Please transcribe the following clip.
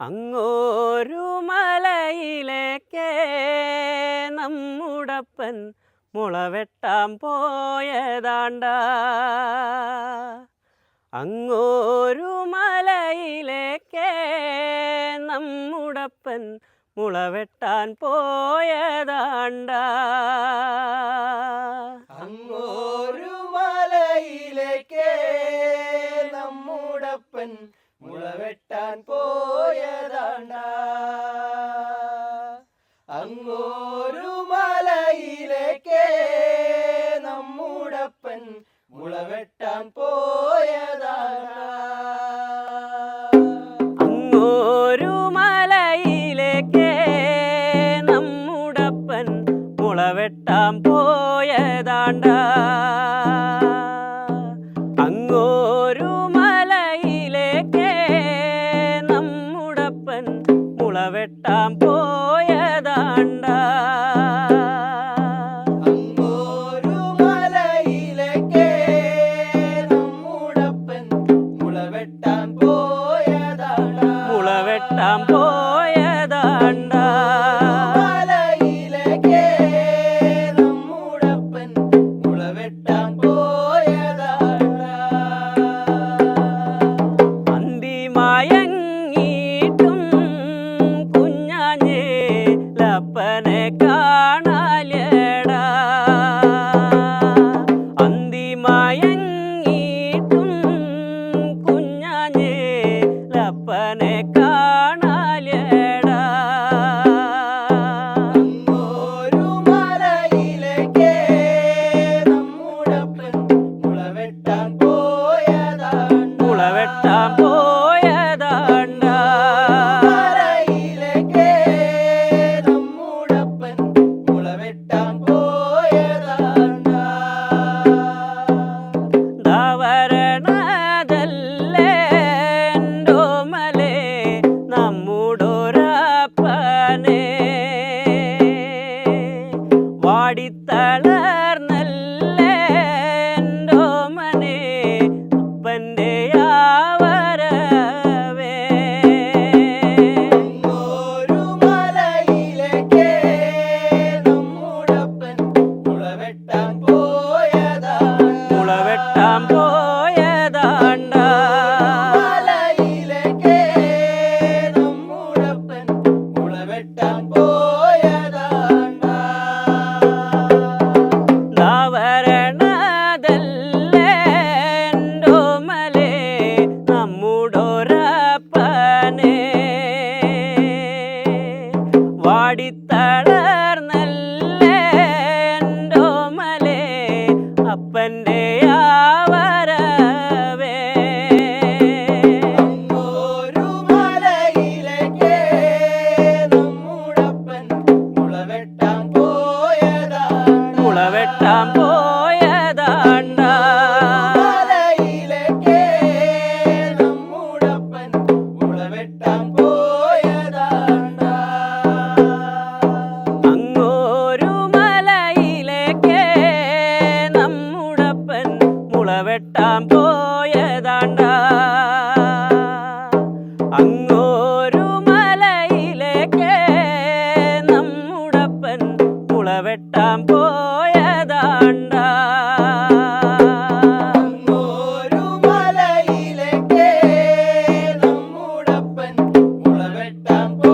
അങ്ങോരു മലയിലേക്കേ നമ്മുടപ്പൻ മുളവെട്ടാൻ പോയതാണ്ട. അങ്ങോരു മലയിലേക്കേ നമ്മുടപ്പൻ മുളവെട്ടാൻ പോയതാണ്ട. അങ്ങോരു മലയിലേക്കേ നമ്മുടപ്പൻ അങ്ങോരു മലയിലേക്കേ നമ്മുടപ്പൻ മുളവെട്ടാൻ പോയതാണ് അങ്ങോരു മലയിലേക്ക് നമ്മുടപ്പൻ പോയതാണ്ട. മുളവെട്ടാൻ പോയതാണ്ട. മുളവെട്ടാൻ പോയതാണ്ട. പോയതാണ്ട. അന്തിമായ অনেক bam, bam, bam.